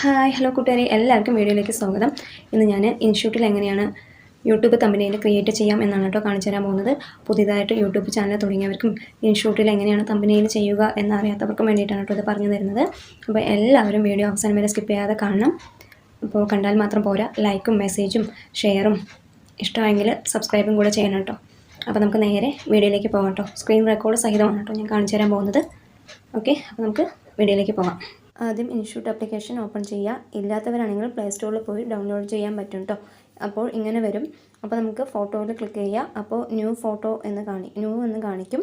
Hi hello കൂട്ടുകാരെ. എല്ലാവർക്കും വീഡിയോയിലേക്ക് സ്വാഗതം. ഇന്ന് ഞാൻ ഇൻസ്റ്റിറ്റ്യൂട്ടിൽ എങ്ങനെയാണ് യൂട്യൂബ് തമ്പനിയിൽ ക്രിയേറ്റ് ചെയ്യാം എന്നാണ് കേട്ടോ കാണിച്ചു തരാൻ പോകുന്നത്. പുതിയതായിട്ട് യൂട്യൂബ് ചാനൽ തുടങ്ങിയവർക്കും ഇൻസ്റ്റിറ്റ്യൂട്ടിൽ എങ്ങനെയാണ് തമ്പനിയിൽ ചെയ്യുക എന്നറിയാത്തവർക്കും വേണ്ടിയിട്ടാണ് കേട്ടോ ഇത് പറഞ്ഞു തരുന്നത്. അപ്പോൾ എല്ലാവരും വീഡിയോ അവസാനം വരെ സ്കിപ്പ് ചെയ്യാതെ കാണണം. അപ്പോൾ കണ്ടാൽ മാത്രം പോരാ. ലൈക്കും മെസ്സേജും ഷെയറും ഇഷ്ടമായെങ്കിൽ സബ്സ്ക്രൈബും കൂടെ ചെയ്യണം കേട്ടോ. അപ്പോൾ നമുക്ക് നേരെ വീഡിയോയിലേക്ക് പോകാം കേട്ടോ. സ്ക്രീൻ റെക്കോർഡ് സഹിതമാണ് കേട്ടോ ഞാൻ കാണിച്ചു തരാൻ പോകുന്നത്. ഓക്കെ അപ്പോൾ നമുക്ക് വീഡിയോയിലേക്ക് പോകാം. ആദ്യം ഇൻസ്റ്റിറ്റ്യൂട്ട് ആപ്ലിക്കേഷൻ ഓപ്പൺ ചെയ്യുക. ഇല്ലാത്തവരാണെങ്കിൽ പ്ലേ സ്റ്റോറിൽ പോയി ഡൗൺലോഡ് ചെയ്യാൻ പറ്റും കേട്ടോ അപ്പോൾ ഇങ്ങനെ വരും. അപ്പോൾ നമുക്ക് ഫോട്ടോയിൽ ക്ലിക്ക് ചെയ്യുക. അപ്പോൾ ന്യൂ ഫോട്ടോ എന്ന് കാണി ന്യൂ എന്ന് കാണിക്കും.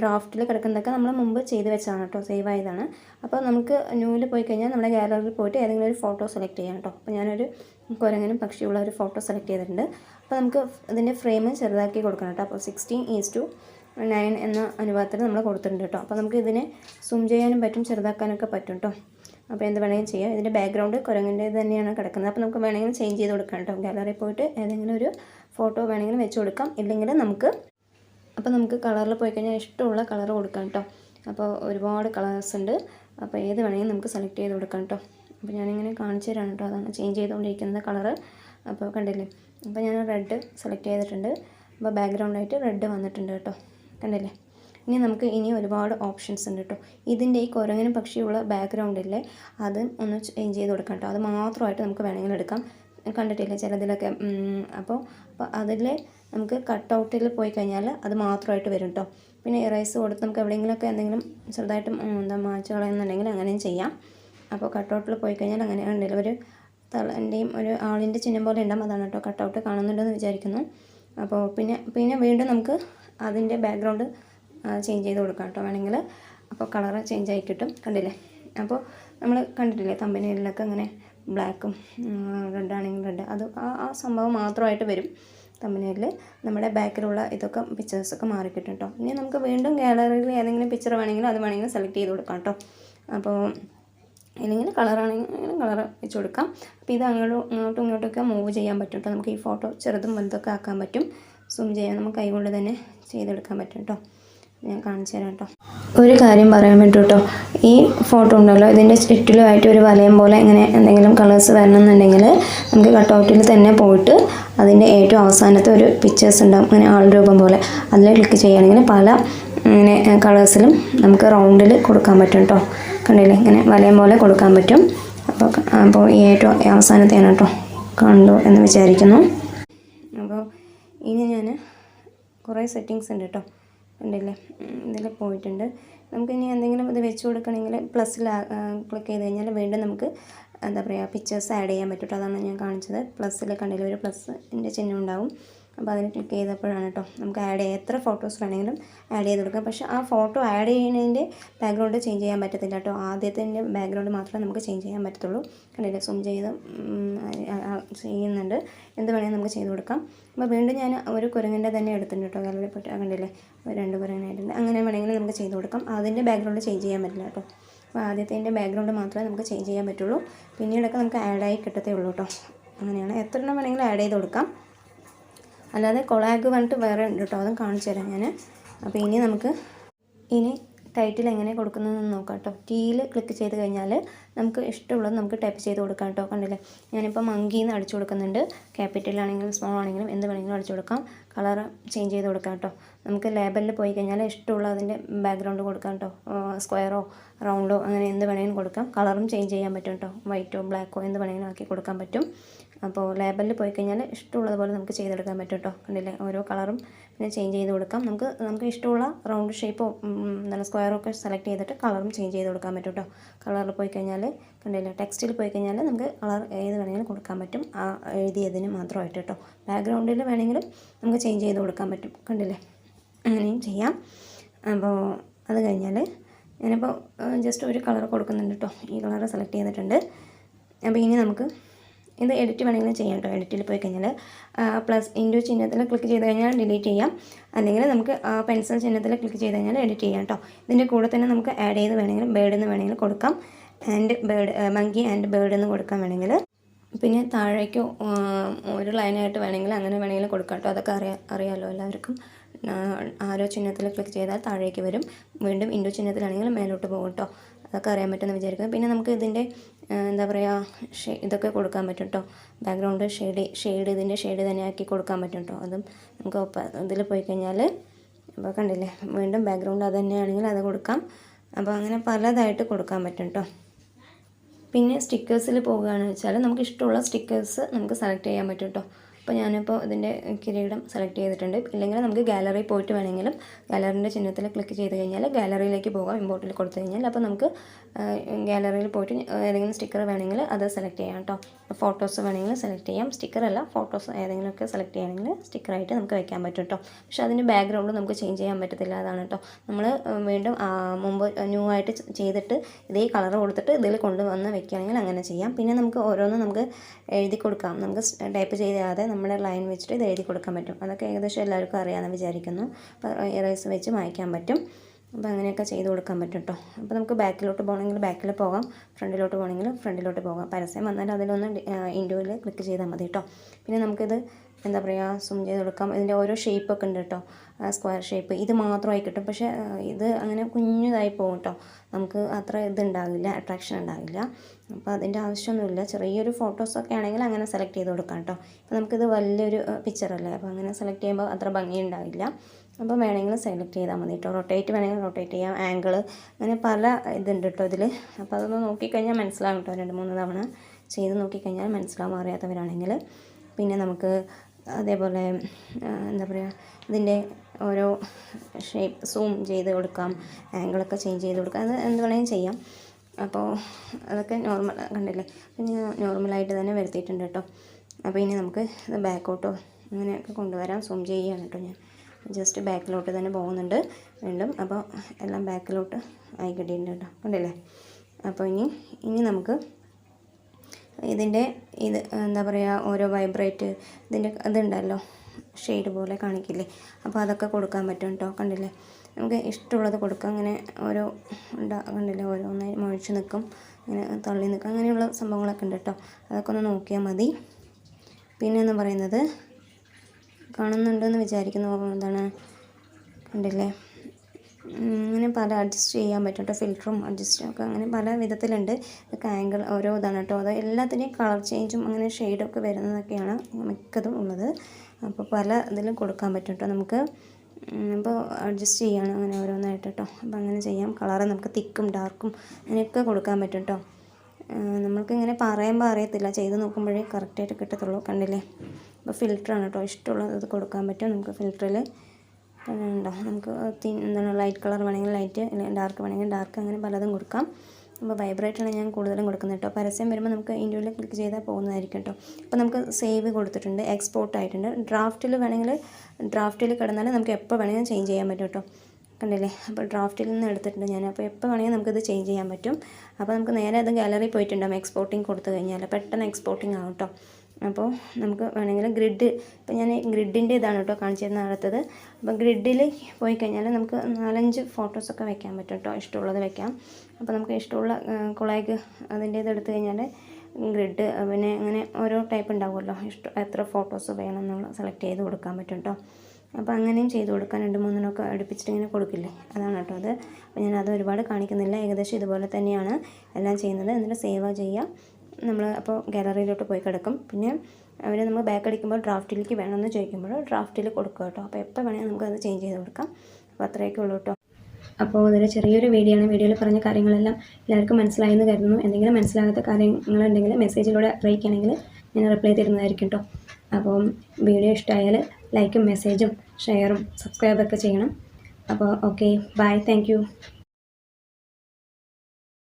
ഡ്രാഫ്റ്റിൽ കിടക്കുന്നതൊക്കെ നമ്മൾ മുമ്പ് ചെയ്ത് വെച്ചതാണ് കേട്ടോ സേവ് ആയതാണ്. അപ്പോൾ നമുക്ക് ന്യൂവിൽ പോയി കഴിഞ്ഞാൽ നമ്മുടെ ഗാലറിയിൽ പോയിട്ട് ഏതെങ്കിലും ഒരു ഫോട്ടോ സെലക്ട് ചെയ്യാം കേട്ടോ അപ്പോൾ ഞാനൊരു കുരങ്ങനും പക്ഷിയുള്ള ഒരു ഫോട്ടോ സെലക്ട് ചെയ്തിട്ടുണ്ട്. അപ്പോൾ നമുക്ക് ഇതിന്റെ ഫ്രെയിം ചെറുതാക്കി കൊടുക്കണം കേട്ടോ അപ്പോൾ സിക്സ്റ്റീൻ ഈസ് ടു നയൻ എന്ന അനുപാതത്തിൽ നമ്മൾ കൊടുത്തിട്ടുണ്ട് കേട്ടോ. അപ്പോൾ നമുക്ക് ഇതിനെ സൂം ചെയ്യാനും പറ്റും ചെറുതാക്കാനൊക്കെ പറ്റും കേട്ടോ. അപ്പോൾ എന്ത് വേണമെങ്കിലും ചെയ്യാം. ഇതിന്റെ ബാക്ക്ഗ്രൗണ്ട് കുരങ്ങിന്റെ തന്നെയാണ് കിടക്കുന്നത്. അപ്പോൾ നമുക്ക് വേണമെങ്കിൽ ചേഞ്ച് ചെയ്ത് കൊടുക്കാം കേട്ടോ. ഗാലറിയിൽ പോയിട്ട് ഏതെങ്കിലും ഒരു ഫോട്ടോ വേണമെങ്കിലും വെച്ച് കൊടുക്കാം. ഇല്ലെങ്കിൽ നമുക്ക് അപ്പോൾ നമുക്ക് കളറിൽ പോയി കഴിഞ്ഞാൽ ഇഷ്ടമുള്ള കളർ കൊടുക്കാം കേട്ടോ. അപ്പോൾ ഒരുപാട് കളേഴ്സ് ഉണ്ട്. അപ്പോൾ ഏത് വേണമെങ്കിലും നമുക്ക് സെലക്ട് ചെയ്ത് കൊടുക്കാം കേട്ടോ. അപ്പോൾ ഞാനിങ്ങനെ കാണിച്ചു തരാണ് കേട്ടോ. അതാണ് ചേഞ്ച് ചെയ്തുകൊണ്ടിരിക്കുന്നത് കളറ് അപ്പോൾ കണ്ടില്ലേ? അപ്പോൾ ഞാൻ റെഡ് സെലക്ട് ചെയ്തിട്ടുണ്ട്. അപ്പോൾ ബാക്ക്ഗ്രൗണ്ടായിട്ട് റെഡ് വന്നിട്ടുണ്ട് കേട്ടോ. കണ്ടില്ലേ? ഇനി നമുക്ക് ഇനി ഒരുപാട് ഓപ്ഷൻസ് ഉണ്ട് കേട്ടോ ഇതിന്റെ ഈ കുരങ്ങനും പക്ഷിയുള്ള ബാക്ക്ഗ്രൗണ്ടില്ലേ അത് ഒന്ന് ചേഞ്ച് ചെയ്ത് കൊടുക്കാം കേട്ടോ അത് മാത്രമായിട്ട് നമുക്ക് വേണമെങ്കിൽ എടുക്കാം. കണ്ടിട്ടില്ലേ ചിലതിലൊക്കെ? അപ്പോൾ അപ്പോൾ അതിൽ നമുക്ക് കട്ട് ഔട്ടിൽ പോയി കഴിഞ്ഞാൽ അത് മാത്രമായിട്ട് വരും കേട്ടോ പിന്നെ ഇറൈസ് കൊടുത്ത് നമുക്ക് എവിടെയെങ്കിലുമൊക്കെ എന്തെങ്കിലും ചെറുതായിട്ട് എന്താ മാച്ച് കളയുന്നുണ്ടെങ്കിൽ അങ്ങനെയും ചെയ്യാം. അപ്പോൾ കട്ട് ഔട്ടിൽ പോയി കഴിഞ്ഞാൽ അങ്ങനെ ഉണ്ടല്ലോ ഒരു തളന്റെയും ഒരു ആളിന്റെ ചിഹ്നം പോലെ ഉണ്ടാകും അതാണ് കേട്ടോ കട്ട് ഔട്ട് കാണുന്നുണ്ടെന്ന് വിചാരിക്കുന്നു. അപ്പോൾ പിന്നെ പിന്നെ വീണ്ടും നമുക്ക് അതിന്റെ ബാക്ക്ഗ്രൗണ്ട് ചേഞ്ച് ചെയ്ത് കൊടുക്കാം കേട്ടോ. വേണമെങ്കിൽ അപ്പോൾ കളറ് ചേഞ്ച് ആയി കിട്ടും. കണ്ടില്ലേ? അപ്പോൾ നമ്മൾ കണ്ടിട്ടില്ലേ തമ്പനിയിലൊക്കെ അങ്ങനെ ബ്ലാക്കും റെഡ് റെഡ് അത് ആ ആ സംഭവം മാത്രമായിട്ട് വരും തമ്പനിയിൽ നമ്മുടെ ബാക്കിലുള്ള ഇതൊക്കെ പിക്ചേഴ്സൊക്കെ മാറിക്കിട്ടും കേട്ടോ ഇനി നമുക്ക് വീണ്ടും ഗാലറിയിൽ ഏതെങ്കിലും പിക്ചർ വേണമെങ്കിൽ അത് വേണമെങ്കിൽ സെലക്ട് ചെയ്ത് കൊടുക്കാം കേട്ടോ. അപ്പോൾ ഇല്ലെങ്കിൽ കളറാണെങ്കിൽ കളർ വെച്ച് കൊടുക്കാം. അപ്പോൾ ഇത് അങ്ങോട്ടും ഇങ്ങോട്ടും ഇങ്ങോട്ടൊക്കെ മൂവ് ചെയ്യാൻ പറ്റും കേട്ടോ നമുക്ക് ഈ ഫോട്ടോ ചെറുതും വലുതൊക്കെ ആക്കാൻ പറ്റും. സൂം ചെയ്യാം നമുക്ക് കൈകൊണ്ട് തന്നെ ചെയ്തെടുക്കാൻ പറ്റും കേട്ടോ ഞാൻ കാണിച്ചു തരാം കേട്ടോ ഒരു കാര്യം പറയാൻ പറ്റും കേട്ടോ ഈ ഫോട്ടോ ഉണ്ടല്ലോ ഇതിന്റെ ചുറ്റിലുമായിട്ട് ഒരു വലയം പോലെ ഇങ്ങനെ എന്തെങ്കിലും കളേഴ്സ് വരണമെന്നുണ്ടെങ്കിൽ നമുക്ക് കട്ടൗട്ടിൽ തന്നെ പോയിട്ട് അതിന്റെ ഏറ്റവും അവസാനത്തെ ഒരു പിക്ചേഴ്സ് ഉണ്ടാവും. അങ്ങനെ ആൾ രൂപം പോലെ. അതിൽ ക്ലിക്ക് ചെയ്യുകയാണെങ്കിൽ പല ഇങ്ങനെ കളേഴ്സിലും നമുക്ക് റൗണ്ടിൽ കൊടുക്കാൻ പറ്റും കേട്ടോ കണ്ടില്ലേ? ഇങ്ങനെ വലയം പോലെ കൊടുക്കാൻ പറ്റും. അപ്പോൾ അപ്പോൾ ഈ ഏറ്റവും അവസാനത്തെയാണ് കേട്ടോ കണ്ടു എന്ന് വിചാരിക്കുന്നു. അപ്പോൾ ഇനി ഞാൻ കുറേ സെറ്റിങ്സ് ഉണ്ട് കേട്ടോ. കണ്ടില്ലേ? ഇതിൽ പോയിട്ടുണ്ട്. നമുക്കിനി എന്തെങ്കിലും ഇത് വെച്ച് കൊടുക്കണമെങ്കിൽ പ്ലസ്സിൽ ക്ലിക്ക് ചെയ്ത് കഴിഞ്ഞാൽ വീണ്ടും നമുക്ക് എന്താ പറയുക പിക്ചേഴ്സ് ആഡ് ചെയ്യാൻ പറ്റും അതാണ് ഞാൻ കാണിച്ചത്. പ്ലസ്സിൽ കണ്ടില്ല ഒരു പ്ലസ് പ്ലസ്സിന്റെ ചിഹ്നം ഉണ്ടാവും. അപ്പോൾ അതിന് ക്ലിക്ക് ചെയ്തപ്പോഴാണ് കേട്ടോ നമുക്ക് ആഡ് ചെയ്യാം എത്ര ഫോട്ടോസ് വേണമെങ്കിലും ആഡ് ചെയ്ത് കൊടുക്കാം. പക്ഷേ ആ ഫോട്ടോ ആഡ് ചെയ്യുന്നതിന്റെ ബാക്ക്ഗ്രൗണ്ട് ചേഞ്ച് ചെയ്യാൻ പറ്റത്തില്ല കേട്ടോ ആദ്യത്തിന്റെ ബാക്ക്ഗ്രൗണ്ട് മാത്രമേ നമുക്ക് ചേഞ്ച് ചെയ്യാൻ പറ്റത്തുള്ളൂ. കണ്ടില്ല? സൂം ചെയ്ത് ചെയ്യുന്നുണ്ട്. എന്ത് വേണമെങ്കിലും നമുക്ക് ചെയ്ത് കൊടുക്കാം. അപ്പോൾ വീണ്ടും ഞാൻ ഒരു കുരങ്ങന്റെ തന്നെ എടുത്തിട്ടുണ്ട് കേട്ടോ ഗാലറി പോയിട്ട് കണ്ടില്ലേ? രണ്ട് കുരങ്ങനായിട്ടുണ്ട്. അങ്ങനെ വേണമെങ്കിലും നമുക്ക് ചെയ്ത് കൊടുക്കാം. അതിന്റെ ബാക്ക്ഗ്രൗണ്ട് ചേഞ്ച് ചെയ്യാൻ പറ്റില്ല കേട്ടോ അപ്പോൾ ആദ്യത്തെ ബാക്ക്ഗ്രൗണ്ട് മാത്രമേ നമുക്ക് ചേഞ്ച് ചെയ്യാൻ പറ്റുള്ളൂ. പിന്നീടൊക്കെ നമുക്ക് ആഡായി കിട്ടത്തേ ഉള്ളൂ കേട്ടോ അങ്ങനെയാണ്. എത്ര എണ്ണം വേണമെങ്കിലും ആഡ് ചെയ്ത് കൊടുക്കാം. അല്ലാതെ കൊളാഗ് പറഞ്ഞിട്ട് വേറെ ഉണ്ട് കേട്ടോ അതും കാണിച്ചു തരാം ഞാൻ അപ്പോൾ ഇനി നമുക്ക് ഇനി ടൈറ്റിൽ എങ്ങനെ കൊടുക്കുന്നതെന്ന് നോക്കാം കേട്ടോ. ടീയിൽ ക്ലിക്ക് ചെയ്ത് കഴിഞ്ഞാൽ നമുക്ക് ഇഷ്ടമുള്ളത് നമുക്ക് ടൈപ്പ് ചെയ്ത് കൊടുക്കാം കേട്ടോ. കണ്ടില്ലേ? ഞാനിപ്പോൾ മങ്കിന്ന് അടിച്ചു കൊടുക്കുന്നുണ്ട്. ക്യാപിറ്റൽ ആണെങ്കിലും സ്മോൾ ആണെങ്കിലും എന്ത് വേണമെങ്കിലും അടിച്ചു കൊടുക്കാം. കളർ ചേഞ്ച് ചെയ്ത് കൊടുക്കാം കേട്ടോ. നമുക്ക് ലേബലിൽ പോയി കഴിഞ്ഞാൽ ഇഷ്ടമുള്ള അതിന്റെ ബാക്ക്ഗ്രൗണ്ട് കൊടുക്കാം കേട്ടോ. സ്ക്വയറോ റൗണ്ടോ അങ്ങനെ എന്ത് വേണമെങ്കിലും കൊടുക്കാം. കളറും ചേഞ്ച് ചെയ്യാൻ പറ്റും കേട്ടോ. വൈറ്റോ ബ്ലാക്കോ എന്ത് വേണമെങ്കിലും ആക്കി കൊടുക്കാൻ പറ്റും. അപ്പോൾ ലേബലിൽ പോയി കഴിഞ്ഞാൽ ഇഷ്ടമുള്ളതുപോലെ നമുക്ക് ചെയ്തെടുക്കാൻ പറ്റും കേട്ടോ. കണ്ടില്ലേ? ഓരോ കളറും പിന്നെ ചേഞ്ച് ചെയ്ത് കൊടുക്കാം. നമുക്ക് നമുക്ക് ഇഷ്ടമുള്ള റൗണ്ട് ഷേപ്പോ എന്താണ് സ്ക്വയറോ ഒക്കെ സെലക്ട് ചെയ്തിട്ട് കളറും ചേഞ്ച് ചെയ്ത് കൊടുക്കാൻ പറ്റും കേട്ടോ. കളറിൽ പോയി കഴിഞ്ഞാൽ കണ്ടില്ലേ? ടെക്സ്റ്റിൽ പോയി കഴിഞ്ഞാൽ നമുക്ക് കളർ ഏത് വേണമെങ്കിലും കൊടുക്കാൻ പറ്റും. ആ എഴുതിയതിന് മാത്രമായിട്ട് കേട്ടോ. ബാക്ക്ഗ്രൗണ്ടിൽ വേണമെങ്കിലും നമുക്ക് ചേഞ്ച് ചെയ്ത് കൊടുക്കാൻ പറ്റും. കണ്ടില്ലേ? അങ്ങനെയും ചെയ്യാം. അപ്പോൾ അത് കഴിഞ്ഞാൽ ഞാനിപ്പോൾ ജസ്റ്റ് ഒരു കളർ കൊടുക്കുന്നുണ്ട് കേട്ടോ. ഈ കളർ സെലക്ട് ചെയ്തിട്ടുണ്ട്. അപ്പോൾ ഇനി നമുക്ക് ഇത് എഡിറ്റ് വേണമെങ്കിലും ചെയ്യാം കേട്ടോ. എഡിറ്റിൽ പോയി കഴിഞ്ഞാൽ പ്ലസ് ഇൻഡു ചിഹ്നത്തിൽ ക്ലിക്ക് ചെയ്ത് കഴിഞ്ഞാൽ ഡിലീറ്റ് ചെയ്യാം. അല്ലെങ്കിൽ നമുക്ക് പെൻസിൽ ചിഹ്നത്തിൽ ക്ലിക്ക് ചെയ്ത് കഴിഞ്ഞാൽ എഡിറ്റ് ചെയ്യാം കേട്ടോ. ഇതിന്റെ കൂടെ തന്നെ നമുക്ക് ആഡ് ചെയ്ത് വേണമെങ്കിലും ബേഡിൽ നിന്ന് വേണമെങ്കിലും കൊടുക്കാം. And bird monkey and bird എന്ന് കൊടുക്കാൻ വേണമെങ്കിൽ പിന്നെ താഴേക്ക് ഒരു ലൈനായിട്ട് വേണമെങ്കിൽ അങ്ങനെ വേണമെങ്കിൽ കൊടുക്കാം കേട്ടോ. അതൊക്കെ അറിയാം അറിയാമല്ലോ എല്ലാവർക്കും. ആരോ ചിഹ്നത്തിൽ ക്ലിക്ക് ചെയ്താൽ താഴേക്ക് വരും. വീണ്ടും ഇൻഡു ചിഹ്നത്തിലാണെങ്കിൽ മേലോട്ട് പോകും കേട്ടോ. അതൊക്കെ അറിയാൻ പറ്റുമെന്ന് വിചാരിക്കുന്നു. പിന്നെ നമുക്ക് ഇതിന്റെ എന്താ പറയുക ഷേ ഇതൊക്കെ കൊടുക്കാൻ പറ്റും കേട്ടോ. ബാക്ക്ഗ്രൗണ്ട് ഷെയ്ഡ് ഷെയ്ഡ് ഇതിന്റെ ഷെയ്ഡ് തന്നെ ആക്കി കൊടുക്കാൻ പറ്റും കേട്ടോ. അതും നമുക്ക് ഇതിൽ പോയി കഴിഞ്ഞാൽ അപ്പോൾ കണ്ടില്ലേ? വീണ്ടും ബാക്ക്ഗ്രൗണ്ട് അത് തന്നെയാണെങ്കിൽ അത് കൊടുക്കാം. അപ്പോൾ അങ്ങനെ പലതായിട്ട് കൊടുക്കാൻ പറ്റും കേട്ടോ. പിന്നെ സ്റ്റിക്കേഴ്സിൽ പോകുകയാണെന്ന് വെച്ചാൽ നമുക്ക് ഇഷ്ടമുള്ള സ്റ്റിക്കേഴ്സ് നമുക്ക് സെലക്ട് ചെയ്യാൻ പറ്റും കേട്ടോ അപ്പോൾ ഞാനിപ്പോൾ ഇതിന്റെ കിരീടം സെലക്ട് ചെയ്തിട്ടുണ്ട്. ഇല്ലെങ്കിൽ നമുക്ക് ഗാലറി പോയിട്ട് വേണമെങ്കിലും ഗാലറിന്റെ ചിഹ്നത്തിൽ ക്ലിക്ക് ചെയ്ത് കഴിഞ്ഞാൽ ഗാലറിയിലേക്ക് പോകാം ഇമ്പോർട്ടിൽ കൊടുത്തു കഴിഞ്ഞാൽ അപ്പോൾ നമുക്ക് ഗാലറിയിൽ പോയിട്ട് ഏതെങ്കിലും സ്റ്റിക്കർ വേണമെങ്കിൽ അത് സെലക്ട് ചെയ്യാം കേട്ടോ ഫോട്ടോസ് വേണമെങ്കിൽ സെലക്ട് ചെയ്യാം. സ്റ്റിക്കർ അല്ല ഫോട്ടോസ് ഏതെങ്കിലുമൊക്കെ സെലക്ട് ചെയ്യുകയാണെങ്കിൽ സ്റ്റിക്കറായിട്ട് നമുക്ക് വെക്കാൻ പറ്റും കേട്ടോ പക്ഷേ അതിന്റെ ബാക്ക്ഗ്രൗണ്ട് നമുക്ക് ചേഞ്ച് ചെയ്യാൻ പറ്റത്തില്ല അതാണ് കേട്ടോ നമ്മൾ വീണ്ടും മുമ്പ് ന്യൂ ആയിട്ട് ചെയ്തിട്ട് ഇതേ കളർ കൊടുത്തിട്ട് ഇതിൽ കൊണ്ടുവന്ന് വെക്കുകയാണെങ്കിൽ അങ്ങനെ ചെയ്യാം. പിന്നെ നമുക്ക് ഓരോന്നും നമുക്ക് എഴുതി കൊടുക്കാം. നമുക്ക് ടൈപ്പ് ചെയ്യാതെ നമ്മുടെ ലൈൻ വെച്ചിട്ട് ഇത് എഴുതി കൊടുക്കാൻ പറ്റും. അതൊക്കെ ഏകദേശം എല്ലാവർക്കും അറിയാമെന്ന് വിചാരിക്കുന്നു. അപ്പോൾ ഇറേസ് വെച്ച് മായ്ക്കാൻ പറ്റും. അപ്പോൾ അങ്ങനെയൊക്കെ ചെയ്ത് കൊടുക്കാൻ പറ്റും കേട്ടോ അപ്പോൾ നമുക്ക് ബാക്കിലോട്ട് പോകണമെങ്കിൽ ബാക്കിൽ പോകാം. ഫ്രണ്ടിലോട്ട് പോകണമെങ്കിൽ ഫ്രണ്ടിലോട്ട് പോകാം. പരസ്യം വന്നാൽ അതിലൊന്ന് ഇൻഡോയിൽ ക്ലിക്ക് ചെയ്താൽ മതി കേട്ടോ പിന്നെ നമുക്കിത് എന്താ പറയുക സൂം ചെയ്ത് കൊടുക്കാം ഇതിന്റെ ഓരോ ഷേപ്പൊക്കെ ഉണ്ട് കേട്ടോ സ്ക്വയർ ഷേപ്പ് ഇത് മാത്രമായി കിട്ടും. പക്ഷേ ഇത് അങ്ങനെ കുഞ്ഞതായി പോകും കേട്ടോ നമുക്ക് അത്ര ഇതുണ്ടാവില്ല അട്രാക്ഷൻ ഉണ്ടാവില്ല. അപ്പോൾ അതിന്റെ ആവശ്യമൊന്നുമില്ല. ചെറിയൊരു ഫോട്ടോസൊക്കെ ആണെങ്കിൽ അങ്ങനെ സെലക്ട് ചെയ്ത് കൊടുക്കാം കേട്ടോ ഇപ്പോൾ നമുക്കിത് വലിയൊരു പിക്ചറല്ലേ അപ്പോൾ അങ്ങനെ സെലക്ട് ചെയ്യുമ്പോൾ അത്ര ഭംഗി ഉണ്ടാവില്ല. അപ്പോൾ വേണമെങ്കിൽ സെലക്ട് ചെയ്താൽ മതി കേട്ടോ റൊട്ടേറ്റ് വേണമെങ്കിൽ റൊട്ടേറ്റ് ചെയ്യാം. ആംഗിൾ അങ്ങനെ പല ഇതുണ്ട് കേട്ടോ ഇതിൽ അപ്പോൾ അതൊന്ന് നോക്കിക്കഴിഞ്ഞാൽ മനസ്സിലാകും കേട്ടോ രണ്ട് മൂന്ന് തവണ ചെയ്ത് നോക്കിക്കഴിഞ്ഞാൽ മനസ്സിലാവും അറിയാത്തവരാണെങ്കിൽ. പിന്നെ നമുക്ക് അതേപോലെ എന്താ പറയുക ഇതിന്റെ ഓരോ ഷേപ്പ് സൂം ചെയ്ത് കൊടുക്കാം ആംഗിളൊക്കെ ചേഞ്ച് ചെയ്ത് കൊടുക്കാം അത് എന്ത് വേണമെങ്കിലും ചെയ്യാം. അപ്പോൾ അതൊക്കെ നോർമൽ കണ്ടില്ലേ? അപ്പം ഞാൻ നോർമലായിട്ട് തന്നെ വരുത്തിയിട്ടുണ്ട് കേട്ടോ. അപ്പോൾ ഇനി നമുക്ക് ഇത് ബാക്കോട്ടോ അങ്ങനെയൊക്കെ കൊണ്ടുവരാം സൂം ചെയ്യുകയാണ് കേട്ടോ ഞാൻ. ജസ്റ്റ് ബാക്കിലോട്ട് തന്നെ പോകുന്നുണ്ട് വീണ്ടും. അപ്പോൾ എല്ലാം ബാക്കിലോട്ട് ആയി കേട്ടോ. കണ്ടില്ലേ? അപ്പോൾ ഇനി ഇനി നമുക്ക് ഇതിന്റെ ഇത് എന്താ പറയുക ഓരോ വൈബ്രേറ്റ് ഇതിന്റെ ഇതുണ്ടല്ലോ ഷെയ്ഡ് പോലെ കാണിക്കില്ലേ? അപ്പോൾ അതൊക്കെ കൊടുക്കാൻ പറ്റും കേട്ടോ കണ്ടില്ലേ? നമുക്ക് ഇഷ്ടമുള്ളത് കൊടുക്കാം. അങ്ങനെ ഓരോ ഉണ്ടാ കണ്ടില്ലേ? ഓരോന്നായി മുഴിച്ച് നിൽക്കും ഇങ്ങനെ തള്ളി നിൽക്കും. അങ്ങനെയുള്ള സംഭവങ്ങളൊക്കെ ഉണ്ട് കേട്ടോ അതൊക്കെ ഒന്ന് നോക്കിയാൽ മതി. പിന്നെ എന്ന് പറയുന്നത് കാണുന്നുണ്ടെന്ന് വിചാരിക്കുന്നു എന്താണ്? കണ്ടില്ലേ? ഉം, ഇങ്ങനെ പല അഡ്ജസ്റ്റ് ചെയ്യാൻ പറ്റും കേട്ടോ ഫിൽറ്ററും അഡ്ജസ്റ്റും ഒക്കെ അങ്ങനെ പല വിധത്തിലുണ്ട്. ഇതൊക്കെ ആംഗിൾ ഓരോ ഇതാണ് കേട്ടോ അത് എല്ലാത്തിന്റെയും കളർ ചേഞ്ചും അങ്ങനെ ഷെയ്ഡൊക്കെ വരുന്നതൊക്കെയാണ് മിക്കതും ഉള്ളത്. അപ്പോൾ പല ഇതിലും കൊടുക്കാൻ പറ്റും കേട്ടോ നമുക്ക്. അപ്പോൾ അഡ്ജസ്റ്റ് ചെയ്യാണ് അങ്ങനെ ഓരോന്നായിട്ട് കേട്ടോ അപ്പോൾ അങ്ങനെ ചെയ്യാം. കളറ് നമുക്ക് തിക്കും ഡാർക്കും അങ്ങനെയൊക്കെ കൊടുക്കാൻ പറ്റും കേട്ടോ നമ്മൾക്കിങ്ങനെ പറയുമ്പോൾ അറിയത്തില്ല. ചെയ്ത് നോക്കുമ്പോഴേ കറക്റ്റായിട്ട് കിട്ടത്തുള്ളൂ. കണ്ടില്ലേ? അപ്പോൾ ഫിൽറ്ററാണ് കേട്ടോ ഇഷ്ടമുള്ളത് കൊടുക്കാൻ പറ്റും. നമുക്ക് ഫിൽറ്ററിൽ ഉണ്ടോ നമുക്ക് എന്താണ് ലൈറ്റ് കളർ വേണമെങ്കിൽ ലൈറ്റ് ഡാർക്ക് വേണമെങ്കിൽ ഡാർക്ക് അങ്ങനെ പലതും കൊടുക്കാം. അപ്പോൾ വൈബ്രേറ്റാണ് ഞാൻ കൂടുതലും കൊടുക്കുന്നത് കേട്ടോ. പരസ്യം വരുമ്പോൾ നമുക്ക് ഇൻഡ്യൂവിൽ ക്ലിക്ക് ചെയ്താൽ പോകുന്നതായിരിക്കും കേട്ടോ. അപ്പോൾ നമുക്ക് സേവ് കൊടുത്തിട്ടുണ്ട് എക്സ്പോർട്ട് ആയിട്ടുണ്ട്. ഡ്രാഫ്റ്റിൽ വേണമെങ്കിൽ ഡ്രാഫ്റ്റിൽ കിടന്നാൽ നമുക്ക് എപ്പോൾ വേണമെങ്കിലും ചേഞ്ച് ചെയ്യാൻ പറ്റും കേട്ടോ. കണ്ടില്ലേ? അപ്പോൾ ഡ്രാഫ്റ്റിൽ നിന്ന് എടുത്തിട്ടുണ്ട് ഞാൻ. അപ്പോൾ എപ്പോൾ വേണമെങ്കിൽ നമുക്കിത് ചേഞ്ച് ചെയ്യാൻ പറ്റും. അപ്പോൾ നമുക്ക് നേരെ അത് ഗാലറി പോയിട്ടുണ്ടാകും എക്സ്പോർട്ടിങ് കൊടുത്തു കഴിഞ്ഞാൽ പെട്ടെന്ന് എക്സ്പോർട്ടിങ് ആകും കേട്ടോ. അപ്പോൾ നമുക്ക് വേണമെങ്കിൽ ഗ്രിഡ് ഇപ്പോൾ ഞാൻ ഗ്രിഡിന്റെ ഇതാണ് കേട്ടോ കാണിച്ചു തരുന്ന അടുത്തത്. അപ്പോൾ ഗ്രിഡിൽ പോയി കഴിഞ്ഞാൽ നമുക്ക് നാലഞ്ച് ഫോട്ടോസൊക്കെ വെക്കാൻ പറ്റും കേട്ടോ ഇഷ്ടമുള്ളത് വെക്കാം. അപ്പോൾ നമുക്ക് ഇഷ്ടമുള്ള കൊളാഗ് അതിന്റെ ഇത് എടുത്തു കഴിഞ്ഞാൽ ഗ്രിഡ് പിന്നെ അങ്ങനെ ഓരോ ടൈപ്പ് ഉണ്ടാവുമല്ലോ ഇഷ്ടം എത്ര ഫോട്ടോസ് വേണം എന്നുള്ള സെലക്ട് ചെയ്ത് കൊടുക്കാൻ പറ്റും കേട്ടോ. അപ്പോൾ അങ്ങനെയും ചെയ്ത് കൊടുക്കാൻ രണ്ട് മൂന്നിനൊക്കെ അടുപ്പിച്ചിട്ട് ഇങ്ങനെ കൊടുക്കില്ലേ? അതാണ് കേട്ടോ അത്. അപ്പോൾ ഞാൻ അത് ഒരുപാട് കാണിക്കുന്നില്ല ഏകദേശം ഇതുപോലെ തന്നെയാണ് എല്ലാം ചെയ്യുന്നത്. എന്നിട്ട് സേവ് ചെയ്യുക നമ്മൾ അപ്പോൾ ഗാലറിയിലോട്ട് പോയി കിടക്കും. പിന്നെ അവർ നമ്മൾ ബാക്ക് അടിക്കുമ്പോൾ ഡ്രാഫ്റ്റിലേക്ക് വേണമെന്ന് ചോദിക്കുമ്പോൾ ഡ്രാഫ്റ്റിൽ കൊടുക്കുക കേട്ടോ. അപ്പോൾ എപ്പോൾ വേണമെങ്കിൽ അത് ചേഞ്ച് ചെയ്ത് കൊടുക്കാം. അപ്പോൾ അത്രയൊക്കെ ഉള്ളൂ കേട്ടോ. അപ്പോൾ ഇതൊരു ചെറിയൊരു വീഡിയോ ആണ്. വീഡിയോയിൽ പറഞ്ഞ കാര്യങ്ങളെല്ലാം എല്ലാവർക്കും മനസ്സിലായെന്ന് കരുതുന്നു. എന്തെങ്കിലും മനസ്സിലാകാത്ത കാര്യങ്ങളുണ്ടെങ്കിൽ മെസ്സേജിലൂടെ അറിയിക്കുകയാണെങ്കിൽ ഞാൻ റിപ്ലൈ തരുന്നതായിരിക്കും കേട്ടോ. അപ്പോൾ വീഡിയോ ഇഷ്ടമായാൽ ലൈക്കും മെസ്സേജും ഷെയറും സബ്സ്ക്രൈബൊക്കെ ചെയ്യണം. അപ്പോൾ ഓക്കെ ബൈ താങ്ക്